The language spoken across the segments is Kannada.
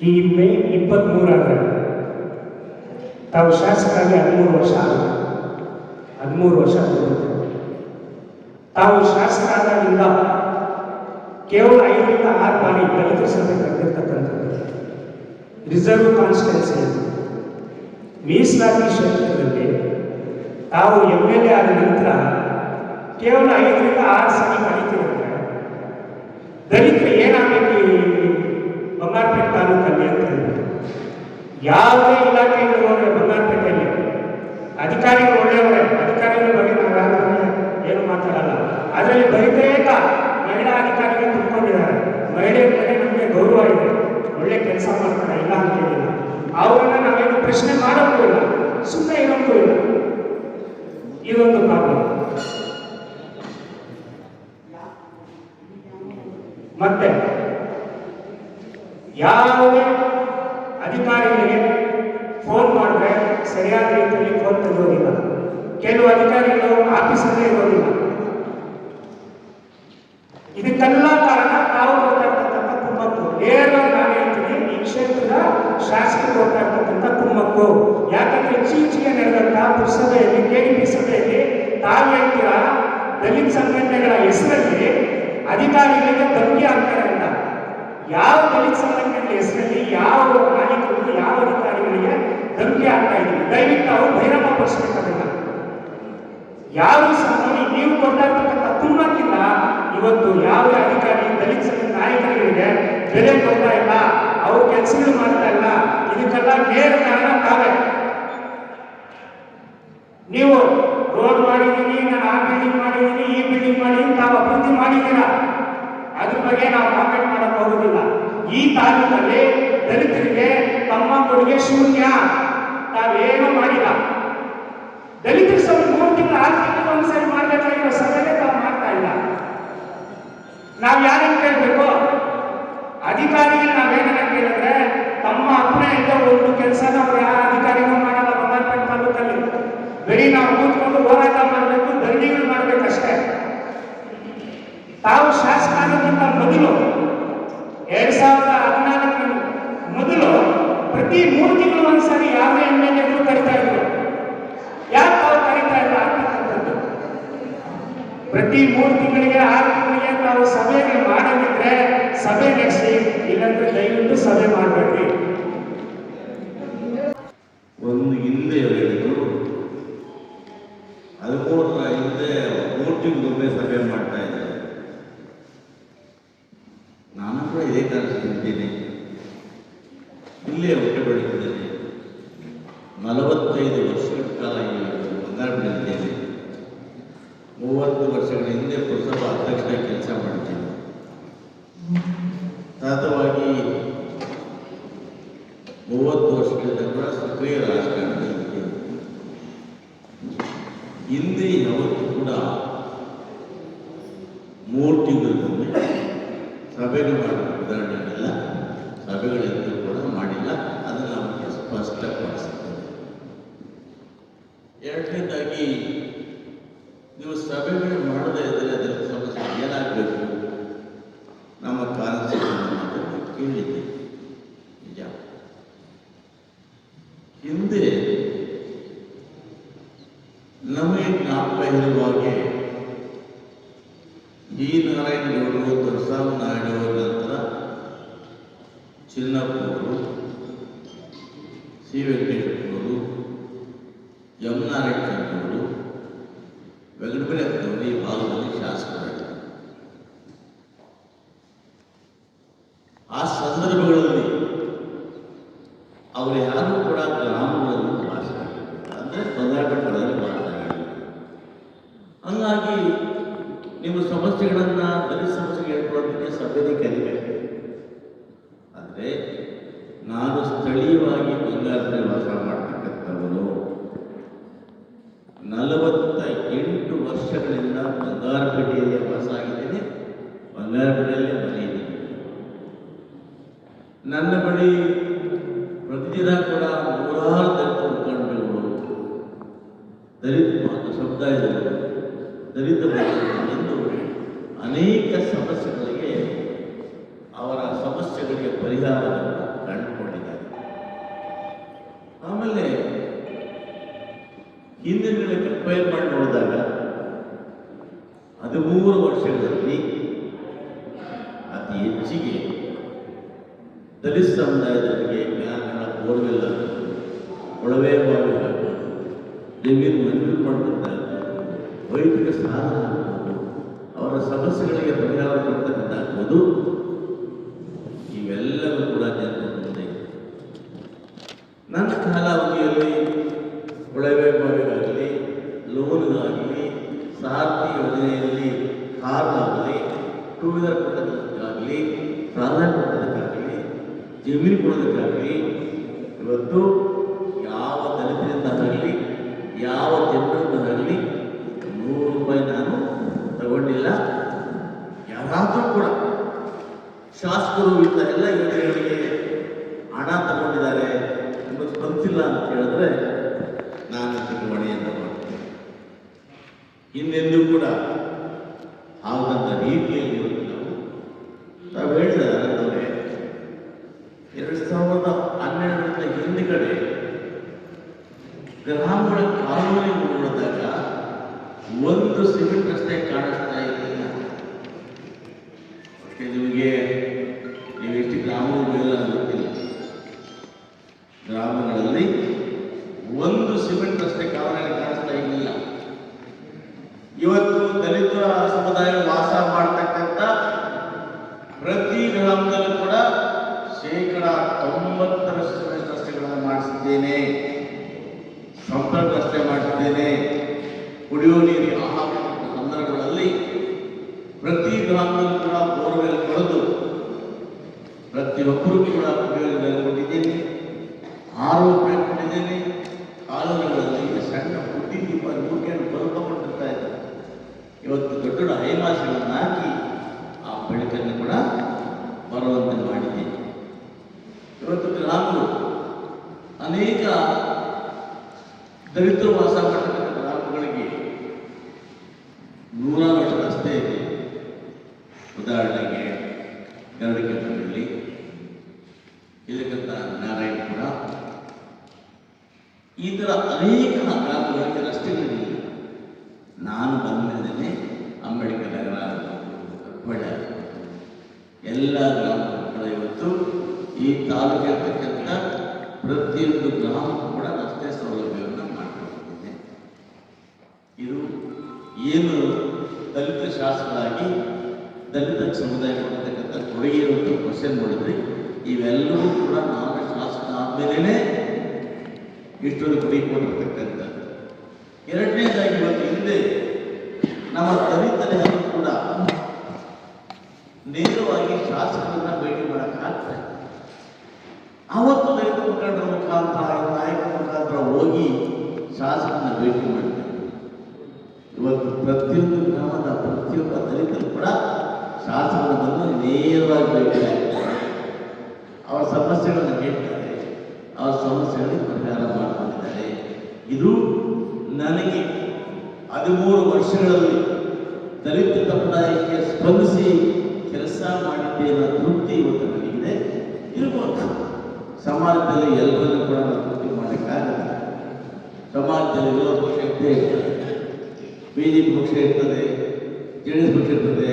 ಈ ಮೇ ಇಪ್ಪತ್ತ್ಮೂರಾದ್ರೆ ತಾವು ಶಾಸಕರಾಗಿ ಹದಿಮೂರು ವರ್ಷ ಹದಿಮೂರು ವರ್ಷ ತಾವು ಶಾಸಕರಾದಾಗಿಂದ ಕೇವಲ ಐದರಿಂದ ಆರು ಬಾರಿ ದಲಿತ ಸಭೆ ಕರೆದಿರ್ತಕ್ಕಂಥದ್ದು ರಿಸರ್ವ್ ಕಾನ್ಸ್ಟಿಟ್ಯೂನ್ಸಿ ಮೀಸಲಾತಿ ಕ್ಷೇತ್ರದಲ್ಲಿ ತಾವು ಎಂ ಎಲ್ ಎ ಆದ ನಂತರ ಕೇವಲ ಐದರಿಂದ ಆರು ಸಲ ಕರೀತಿರುತ್ತೆ ದಲಿತರು ಏನಾಗಬೇಕು ಯಾವುದೇ ಇಲಾಖೆಯಿಂದ ಹೋದ್ರೆ ಬಂಗಾರಪೇಟೆಯಲ್ಲಿ? ಅಧಿಕಾರಿಗಳು ಒಳ್ಳೆಯವರೇ? ಅಧಿಕಾರಿಗಳ ಬಗ್ಗೆ ನಾವು ಯಾರು ಬಗ್ಗೆ ಏನು ಮಾತಾಡಲ್ಲ. ಅದರಲ್ಲಿ ಬಹುತೇಕ ಮಹಿಳಾ ಅಧಿಕಾರಿಗಳು ತುಂಬಿಕೊಂಡಿದ್ದಾರೆ. ಮಹಿಳೆಯರ ಮೇಲೆ ನಮಗೆ ಗೌರವ ಇದೆ. ಒಳ್ಳೆ ಕೆಲಸ ಮಾಡ್ತಾರೆ, ಇಲ್ಲ ಅಂತ ಹೇಳಿಲ್ಲ ಅವರನ್ನು ನಾವೇನು ಪ್ರಶ್ನೆ ಮಾಡೋಕ್ಕೂ ಇಲ್ಲ. ಸುಮ್ಮನೆ ಇರೋಕ್ಕೂ ಇಲ್ಲ. ಇದೊಂದು ಪ್ರಾಬ್ಲಮ್ ಮತ್ತೆ, ಯಾವುದೇ ಅಧಿಕಾರಿಗಳಿಗೆ ಫೋನ್ ಮಾಡಿದ್ರೆ ಸರಿಯಾದ ರೀತಿಯಲ್ಲಿ ಫೋನ್ ತೆಗೆಯೋದಿಲ್ಲ ಕೆಲವು ಅಧಿಕಾರಿಗಳು ಆಫೀಸಲ್ಲೇ ಇರೋದಿಲ್ಲ. ಇದಕ್ಕೆಲ್ಲ ಕಾರಣ ತಾವು ಕೊಡ್ತಾ ಕುಮ್ಮಕ್ಕು. ನೇರವಾಗಿ ನಾನು ಹೇಳ್ತೀನಿ, ಈ ಕ್ಷೇತ್ರದ ಶಾಸಕರು ಕೊಡ್ತಾ ಇರ್ತಕ್ಕಂಥ ಕುಮ್ಮಕ್ಕು. ಯಾಕಂದ್ರೆ ಇತ್ತೀಚೆಗೆ ನಡೆದಂತ ಪುರಸಭೆಯಲ್ಲಿ ಕೆಡಿಪಿ ಸಭೆಯಲ್ಲಿ ತಾವು ಹೇಳ್ತೀರಾ, ದಲಿತ ಸಂಘಟನೆಗಳ ಹೆಸರಲ್ಲಿ ಅಧಿಕಾರಿಗಳಿಗೆ ಧಮಕಿ ಆಗ್ತಾರೆ ಅಂತ ಯಾವ ದಲಿತ ಸಂಘಟನೆಗಳ ಹೆಸರಲ್ಲಿ ಯಾವ ನಾಯಕರು ಯಾವ ಅಧಿಕಾರಿಗಳಿಗೆ ಧಮಕಿ ಆಗ್ತಾ ಇದ್ದೀವಿ. ದಯವಿಟ್ಟು ಅವರು ಬಹಿರಂಗ ಪಡಿಸಬೇಕಾಗಿಲ್ಲ ಯಾರು ನೋಡಿ, ನೀವು ಕೊಡ್ತಾ ಇರ್ತಕ್ಕಂಥ ಕುಮ್ಮಕ್ಕಿಂದ ಇವತ್ತು ಯಾವುದೇ ಅಧಿಕಾರಿ, ದಲಿತ ಸಂಘ ನಾಯಕರುಗಳಿಗೆ ಬೆಲೆ ಕೊಡ್ತಾ ಇಲ್ಲ, ಅವ್ರ ಕೆಲಸಗಳು ಮಾಡ್ತಾ ಇಲ್ಲ, ಇದಕ್ಕೆಲ್ಲ ನೇರ ಕಾರಣ ತಾವೇ. ನೀವು ರೋಡ್ ಮಾಡಿದೀನಿ ನಾನು ಆ ಬಿಲ್ಡಿಂಗ್ ಮಾಡಿದೀನಿ, ಈ ಬಿಲ್ಡಿಂಗ್ ಮಾಡಿದೀನಿ, ತಾವು ಅಭಿವೃದ್ಧಿ ಮಾಡಿದ್ದೀರಾ? ಅದ್ರ ಬಗ್ಗೆ ನಾವು ಮಾರ್ಕೆಟ್ ಮಾಡಕ್ ಹೋಗುದಿಲ್ಲ ಈ ತಾಲೂಕಲ್ಲಿ ದಲಿತರಿಗೆ ತಮ್ಮ ಕೊಡುಗೆ ಶೂನ್ಯ. ತಾವೇನು ಮಾಡಿಲ್ಲ. ದಲಿತರ ಸ್ವಲ್ಪ ಮೂರು ತಿಂಗಳು ಆರು ತಿಂಗಳು ಒಂದ್ಸರಿ ಸಭೆಗೆ ತಾವು ಮಾಡ್ತಾ ಇಲ್ಲ. ನಾವು ಯಾರಿಗೆ ಕೇಳಬೇಕು? ಅಧಿಕಾರಿಗಳು ನಾವೇನ ಕೇಳಿದ್ರೆ ತಮ್ಮ ಅಪ್ಪನೇ ಇದ್ದ ಒಂದು ಕೆಲಸನ ಅವ್ರು ಯಾರ ಅಧಿಕಾರಿಗೂ ಮಾಡಲ್ಲ ಬಂಗಾರಪೇಟೆ ತಾಲೂಕಲ್ಲಿ. ಬರೀ ನಾವು ಕೂತ್ಕೊಂಡು ಹೋರಾಟ ಮಾಡಬೇಕು ದಂಡಿಗಳು ಮಾಡಬೇಕಷ್ಟೇ ತಾವು ಶಾಸಕ ಆಗೋದಕ್ಕಿಂತ ಮೊದಲು ಎರಡ್ ಸಾವಿರದ ಪ್ರತಿ ಮೂರು ತಿಂಗಳು ಒಂದ್ಸಾರಿ ಯಾವ ಎಂ ಕರಿತಾ ಇದ್ರು? ಯಾಕೆ ಅವ್ರು ಕರಿತಾ ಇಲ್ಲ? ಅಂತಕ್ಕಂಥದ್ದು ಪ್ರತಿ ಮೂರು ತಿಂಗಳಿಗೆ, ಆರು ತಿಂಗಳಿಗೆ ನಾವು ಸಭೆಗೆ ಮಾಡದಿದ್ರೆ ಸಭೆ ನಡೆಸಿ ಇಲ್ಲಾಂದ್ರೆ ದಯವಿಟ್ಟು ಸಭೆ ಮಾಡಬೇಡ್ರಿ. ಒಂದು ಹಿಂದೆ ಹೇಳಿದ್ರು. ಅದಕ್ಕೋಸ್ಕರ ಹಿಂದೆ ಮೂರು ಸಭೆ ಮಾಡ್ತಾ ಇದ್ದಾರೆ ನಾನು ಕೂಡ ಇದೇ ಕಾಣಿಸ್ತಿದ್ದೇನೆ ಇಲ್ಲೇ ಹುಟ್ಟು ಬೆಳೆದಿದ್ದೇನೆ ನಲವತ್ತೈದು ವರ್ಷಗಳ ಕಾಲ ಈ ಬಂಗಾರಪೇಟೆಯಲ್ಲಿದ್ದೇನೆ ಮೂವತ್ತು ವರ್ಷಗಳ ಹಿಂದೆ ಪುರಸಭಾ ಅಧ್ಯಕ್ಷ ಕೆಲಸ ಮಾಡ್ತೀನಿ. ಸತತವಾಗಿ ಮೂವತ್ತು ವರ್ಷಗಳಿಂದ ಕೂಡ ಸಕ್ರಿಯ ರಾಜಕಾರಣದಲ್ಲಿ ಹಿಂದೆ ಯಾವತ್ತು ಕೂಡ ಮೂರು ತಿಂಗಳಿಗೊಮ್ಮೆ ಸಭೆಗಳು ಉದಾಹರಣೆಗಳಿಲ್ಲ ಸಭೆಗಳೆಂದೂ ಕೂಡ ಮಾಡಿಲ್ಲ. ಅದನ್ನು ನಾವು ಸ್ಪಷ್ಟಪಡಿಸುತ್ತೇವೆ. ಎರಡನೇದಾಗಿ ಸಭೆಗಳು ಮಾಡದೇ ಇದ್ದರೆ ಅದರ ಸಮಸ್ಯೆ ಏನಾಗಬೇಕು? ನಮ್ಮ ಕಾನ್ಸ್ಟಿಟ್ಯೂಷನ್ ಕೇಳಿದ್ದೆ. ನಿಜ. ಹಿಂದೆ ನಮಗೆ ಜ್ಞಾಪಕ ಇರುವ ಹಾಗೆ ಈ ನಾರಾಯಣಗೌಡರು ದರ್ಸಾವ್ ನಾಯ್ಡು ಅವರ ನಂತರ ಚಿನ್ನಪ್ಪವರು ಸಿ. ವೆಂಕಟೇಶ್ವರವರು ಎಂ. ಅವರು ವೆಂಕಟಪುರಪ್ಪನವರು ಈ ಭಾಗದಲ್ಲಿ ಶಾಸಕರಾಗಿದ್ದರು ಆ ಸಂದರ್ಭಗಳಲ್ಲಿ ಅವರು ಯಾರು ಕೂಡ ಗ್ರಾಮಗಳಲ್ಲಿ ವಾಸ ಅಂದರೆ ಬಂಗಾರಪಟ್ಟಣದಲ್ಲಿ ವಾಸ ಹಂಗಾಗಿ ನಿಮ್ಮ ಸಮಸ್ಯೆಗಳನ್ನು ದಲಿತ ಸಮಸ್ಯೆ ಹೇಳ್ಕೊಳ್ಳೋದಕ್ಕೆ ಸಭೆಗೆ ಕರಿಬೇಕು ಆದರೆ ನಾನು ಸ್ಥಳೀಯವಾಗಿ ಬಂಗಾರದಲ್ಲಿ ವಾಸ ಮಾಡ್ತಕ್ಕಂಥವನು. ನಲವತ್ತ ಎಂಟು ವರ್ಷಗಳಿಂದ ಬಂಗಾರಪೇಟೆಯಲ್ಲಿ ವಾಸ ಆಗಿದ್ದೇನೆ. ಬಂಗಾರಪೇಟೆಯಲ್ಲೇ ಮನೆ ಇದೆ ನನ್ನ ಬಳಿ ಪ್ರತಿದಿನ ಕೂಡ ನೂರಾರು ದಲಿತ ಮುಖಂಡರುಗಳು, ದಲಿತ ಸಮುದಾಯದವರು, ದಲಿತ ಎಂದು ಅನೇಕ ಸಮಸ್ಯೆಗಳಿಗೆ ಅವರ ಸಮಸ್ಯೆಗಳಿಗೆ ಪರಿಹಾರವನ್ನು ಕಂಡು ಆಮೇಲೆ ಹಿಂದಿನ ಕಂಪೇರ್ ಮಾಡಿ ನೋಡಿದಾಗ ಹದಿಮೂರು ವರ್ಷಗಳಲ್ಲಿ ಅತಿ ಹೆಚ್ಚಿಗೆ ದಲಿತ ಸಮುದಾಯದವರಿಗೆ ಜ್ಞಾನಗಳ ಬೋರ್ವೆಲ್ ಒಳವೇ ಕೊಳವೆ ಬಾವಿ ಜಮೀನು ಮಂಜೂರು ಮಾಡಿದಂತಾಗ್ಬೋದು ವೈದಿಕ ಸಾಧನ ಅವರ ಸಮಸ್ಯೆಗಳಿಗೆ ಪರಿಹಾರ ಕೊಡ್ತಕ್ಕಂಥ ಇವೆಲ್ಲವೂ ಹಿಂದೆಂದೂ ಕೂಡ ಆಗದಂಥ ರೀತಿಯಲ್ಲಿ ಇವತ್ತು ನಾವು ತಾವು ಹೇಳಿದ ಅನಂತವರೇ ಎರಡು ಸಾವಿರದ ಹನ್ನೆರಡರಿಂದ ಹಿಂದುಗಡೆ ಗ್ರಾಮಗಳ ಕಾಲೋನಿ ನೋಡಿದಾಗ ಒಂದು ಸಿಮೆಂಟ್ ರಸ್ತೆ ಕಾಣಿಸ್ತಾ ಇರಲಿಲ್ಲ. ನಿಮಗೆ ನೀವು ಎಷ್ಟು ಗ್ರಾಮಗಳಿಲ್ಲ ಗೊತ್ತಿಲ್ಲ ಗ್ರಾಮಗಳಲ್ಲಿ ಒಂದು ಸಿಮೆಂಟ್ ರಸ್ತೆ ಕಾಲೋನಿ ಕಾಣಿಸ್ತಾ ಇರಲಿಲ್ಲ ಇವತ್ತು ದಲಿತ ಸಮುದಾಯ ವಾಸ ಮಾಡ್ತಕ್ಕಂಥ ಪ್ರತಿ ಗ್ರಾಮದಲ್ಲೂ ಕೂಡ ಶೇಕಡ ತೊಂಬತ್ತರಷ್ಟು ಸಿಮೆಂಟ್ ರಸ್ತೆಗಳನ್ನು ಮಾಡಿಸಿದ್ದೇನೆ ಸಂಪರ್ಕ ರಸ್ತೆ ಮಾಡಿದ್ದೇನೆ. ಕುಡಿಯುವ ನೀರಿಗೆ ಆಹಾರ ಸಂದರ್ಭಗಳಲ್ಲಿ ಪ್ರತಿ ಗ್ರಾಮದಲ್ಲೂ ಕೂಡ ಬೋರ್ವೆಲ್ ಕೊಡದು ಪ್ರತಿಯೊಬ್ಬರು ಕೂಡ ಕುಡಿಯುವ ನೀರನ್ನು ಕೊಟ್ಟಿದ್ದೇನೆ ಆರೋಗ್ಯ ಕೊಟ್ಟಿದ್ದೇನೆ ಕಾಲೋನಿಗಳಲ್ಲಿ ಸಣ್ಣ ಬುದ್ಧಿ ದೀಪ ನೂರ್ಕೊಂಡು ಬಲ್ಬ ಕೊಟ್ಟಿರ್ತಾ ಇದ್ದಾರೆ ಇವತ್ತು ದೊಡ್ಡ ದೊಡ್ಡ ಹೈಮಾಸಿಗಳನ್ನು ಹಾಕಿ ಆ ಬೆಳಕನ್ನು ಕೂಡ ಬರುವಂತೆ ಮಾಡಿದ್ದೇನೆ ಇವತ್ತು ಗ್ರಾಮಗಳು ಅನೇಕ ದಲಿತರು ವಾಸ ಮಾಡತಕ್ಕಂಥ ಗ್ರಾಮಗಳಿಗೆ ನೂರಾರು ವರ್ಷ ರಸ್ತೆ ಇದೆ. ಉದಾಹರಣೆಗೆ ಗರಡಿಕೆಂಪಲ್ಲಿ ಇಲ್ಲಕ್ಕಂತ ನಾರಾಯಣಪುರ. ಈ ಥರ ಅನೇಕ ಗ್ರಾಮಗಳಿಗೆ ರಸ್ತೆಗಳಿಲ್ಲ. ನಾನು ಬಂದಿದ್ದೇನೆ ಅಂಬೇಡ್ಕರ್ ನಗರ, ಕೊಪ್ಪಳ, ಎಲ್ಲ ಗ್ರಾಮಗಳ ಇವತ್ತು ಈ ತಾಲೂಕಿರ್ತಕ್ಕಂಥ ಪ್ರತಿಯೊಂದು ಗ್ರಾಮಕ್ಕೂ ಕೂಡ ರಸ್ತೆ ಸೌಲಭ್ಯವನ್ನು ಮಾಡಿಕೊಂಡಿದ್ದೇನೆ ಇದು ಏನು ದಲಿತ ಶಾಸಕರಾಗಿ ದಲಿತ ಸಮುದಾಯ ಕೊಡ್ತಕ್ಕಂಥ ಕೊಡುಗೆ ಇರುವಂಥ ಕ್ವಶನ್ ನೋಡಿದ್ರಿ ಇವೆಲ್ಲವೂ ಕೂಡ ನಾನು ಶಾಸಕ ಆದಮೇಲೆ ಇಷ್ಟೊಂದು ಕೊಡುಗೆ ಕೊಟ್ಟಿರ್ತಕ್ಕಂಥ ಎರಡನೇದಾಗಿ ಇವತ್ತು ಹಿಂದೆ ನಮ್ಮ ದಲಿತರೇ ಕೂಡ ನೇರವಾಗಿ ಶಾಸಕರನ್ನ ಭೇಟಿ ಮಾಡೋಕ್ಕಾಗ್ತಾ ಇಲ್ಲ. ಅವತ್ತು ದಲಿತ ಮುಖಂಡರ ಮುಖಾಂತರ ನಾಯಕರ ಮುಖಾಂತರ ಹೋಗಿ ಶಾಸಕರನ್ನ ಭೇಟಿ ಮಾಡ್ತಾರೆ ಇವತ್ತು ಪ್ರತಿಯೊಂದು ಗ್ರಾಮದ ಪ್ರತಿಯೊಬ್ಬ ದಲಿತರು ಕೂಡ ಶಾಸಕರ ನೇರವಾಗಿ ಭೇಟಿಯಾಗ್ತಾರೆ ಅವರ ಸಮಸ್ಯೆಗಳನ್ನು ಕೇಳ್ತಾರೆ. ಅವರ ಸಮಸ್ಯೆಗಳಿಗೆ ಪರಿಹಾರ ಮಾಡಿಕೊಂಡಿದ್ದಾರೆ. ಇದು ನನಗೆ ಹದಿಮೂರು ವರ್ಷಗಳಲ್ಲಿ ದಲಿತ ಸಮುದಾಯಕ್ಕೆ ಸ್ಪಂದಿಸಿ ಕೆಲಸ ಮಾಡಿದ್ದೆ ತೃಪ್ತಿ ಇವತ್ತು ನನಗಿದೆ. ಇರ್ಬೋದು. ಸಮಾಜದಲ್ಲಿ ಎಲ್ಲರನ್ನು ಕೂಡ ತೃಪ್ತಿ ಮಾಡಲಿಕ್ಕಾಗಲ್ಲ ಸಮಾಜದಲ್ಲಿ ವಿರೋಧ ಪಕ್ಷ ಇದ್ದೇ ಇರ್ತದೆ. ಬಿ ಜೆ ಪಕ್ಷ ಇರ್ತದೆ. ಜೆ ಡಿ ಎಸ್ ಪಕ್ಷ ಇರ್ತದೆ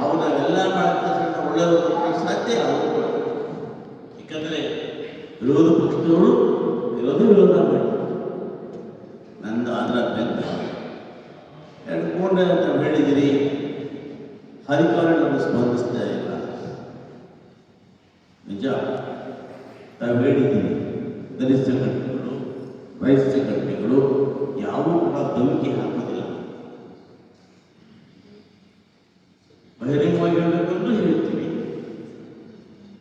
ಅವು ನಾವೆಲ್ಲ ಮಾಡಕ್ಕೆ ಒಳ್ಳೆಯ ಸಾಧ್ಯ ಅವರು ಯಾಕಂದ್ರೆ ವಿರೋಧ ಪಕ್ಷದವರು ವಿರೋಧ ವಿರೋಧ ಮಾಡ್ತಾರೆ. ನನ್ನ ಅದರ ಅಭ್ಯಂತರ ಎರಡು ಮೂರನೇ ಅಂತ ಹೇಳಿದಿರಿ ಅಧಿಕಾರಿಗಳನ್ನು ಸ್ಪಂದಿಸ್ತಾ ಇಲ್ಲ. ನಿಜ? ತಾವು ಹೇಳಿದ್ದೀರಿ. ದಲಿತ ಸಂಘಟನೆಗಳು ರೈತ ಸಂಘಟನೆಗಳು ಯಾವೂ ಕೂಡ ಧಮಕಿ ಹಾಕೋದಿಲ್ಲ ಬಹಿರಂಗವಾಗಿ ಹೇಳಬೇಕಂದ್ರೂ ಹೇಳ್ತೀವಿ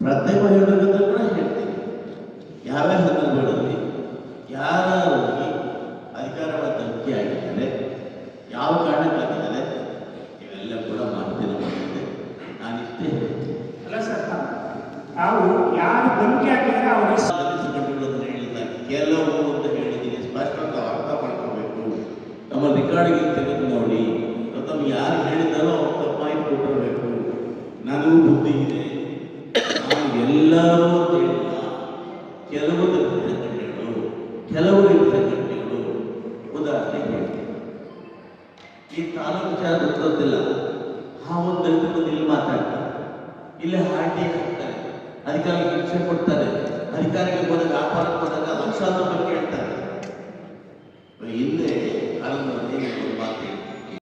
ಪ್ರತ್ಯೇಕವಾಗಿ ಹೇಳಬೇಕಂದ್ರೆ ಕೂಡ ಹೇಳ್ತೀವಿ ಯಾವ್ಯಾವ ಸಂದರ್ಭಗಳಲ್ಲಿ ಯಾರು ಹೋಗಿ ಅಧಿಕಾರಗಳ ತನಿಖೆ ಆಗಿದ್ದಾರೆ ಯಾವ ಕಾರಣಕ್ಕಾಗಿದ್ದಾರೆ ಇವೆಲ್ಲ ಕೂಡ ಮಾಹಿತಿ ಮಾಡಿದೆ ನಾನಿಷ್ಟೇ ಹೇಳ್ತೀನಿ. ಅಲ್ಲ ಸರ್ ತಾವು ಯಾರು ತನಿಖೆ ಹಾಕಿದ್ರೆ ಅವರು ಸಂಘಟನೆಗಳನ್ನು ಹೇಳಿಲ್ಲ ಕೆಲವು ಅಂತ ಹೇಳಿದ್ದೀನಿ. ಸ್ಪಷ್ಟವಾಗಿ ಅರ್ಥ ಮಾಡ್ಕೋಬೇಕು ನಮ್ಮ ರೆಕಾರ್ಡಿಗೆ ತೆಗೆದು ನೋಡಿ. ಅಥವಾ ಯಾರು ಹೇಳಿದ್ದಾರೋ ನನಗೂ ಬುದ್ಧಿ ಇದೆ. ನಾನು ಎಲ್ಲರೂ ಅಂತ ಹೇಳಿಲ್ಲ ಕೆಲವು ತಜ್ಞಗಳು ಕೆಲವು ತಜ್ಞಗಳು ಉದಾಹರಣೆ ಹೇಳ್ತೀನಿ. ಈ ತಾಲೂಕು ವಿಚಾರ ಗೊತ್ತಿಲ್ಲ. ಆ ಒಂದು ದಲಿತ ಇಲ್ಲಿ ಮಾತಾಡ್ತಾರೆ. ಇಲ್ಲೇ ಹಾರ್ಟಿ ಹಾಕ್ತಾರೆ. ಅಧಿಕಾರಿಗೆ ಶಿಕ್ಷೆ ಕೊಡ್ತಾರೆ. ಅಧಿಕಾರಿಗೆ ಬಂದಾಗ ವ್ಯಾಪಾರ ಹೋದಾಗ ಲಕ್ಷಾಂತರ ಬಗ್ಗೆ ಹೇಳ್ತಾರೆ ಹಿಂದೆ ಕಾಲದಲ್ಲಿ ಒಂದು ಮಾತು